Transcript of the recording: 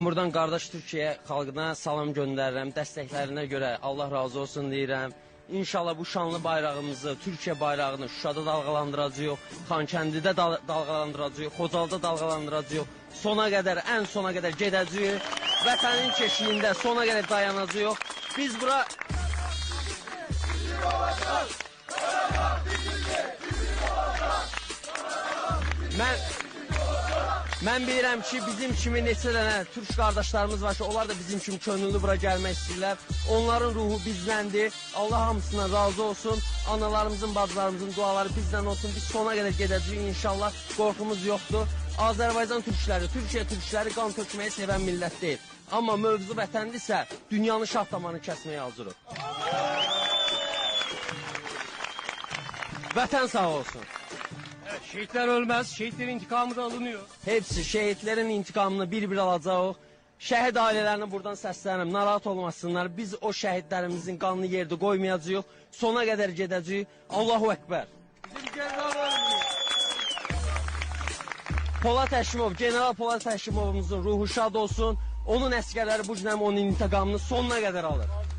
Buradan qardaş Türkiyə xalqına salam göndərirəm. Dəstəklərinə görə Allah razı olsun deyirəm. İnşallah bu şanlı bayrağımızı, Türkiyə bayrağını Şuşada dalğalandıracağıq, Xankəndidə dal dalğalandıracağıq, Xocalda dalğalandıracağıq. Sona qədər, ən sona qədər gedəcəyik. Vətənin keşiyində sona qədər dayanacağıq. Biz bura Mən Mən bilirəm ki, bizim kimi neçə dənə türk qardaşlarımız var ki, onlar da bizim kimi könüllü bura gəlmək istəyirlər. Onların ruhu bizdəndir. Allah hamısından razı olsun. Analarımızın, bacılarımızın duaları bizdən olsun. Biz sona qədər gedəcəyik inşallah. Qorxumuz yoxdur. Azərbaycan türkləri, Türkiyə türkləri qan tökməyi sevən millət deyil. Amma mövzu vətəndirsə, dünyanın şah damarını kəsməyə hazırıq. Vətən sağ olsun. Evet, şehitler ölmez, şehitlerin intikamı da alınıyor. Hepsi şehitlerin intikamını bir-bir alacağıq. Şəhid ailələrinə buradan səslənirəm, narahat olmasınlar. Biz o şəhidlərimizin qanını yerdə qoymayacağıq. Sona qədər gedəcəyik. Allahu Ekber. Polat Həşimov, General Polat Həşimovumuzun ruhu şad olsun. Onun əskərləri bu günəm onun intiqamını sonuna qədər alır.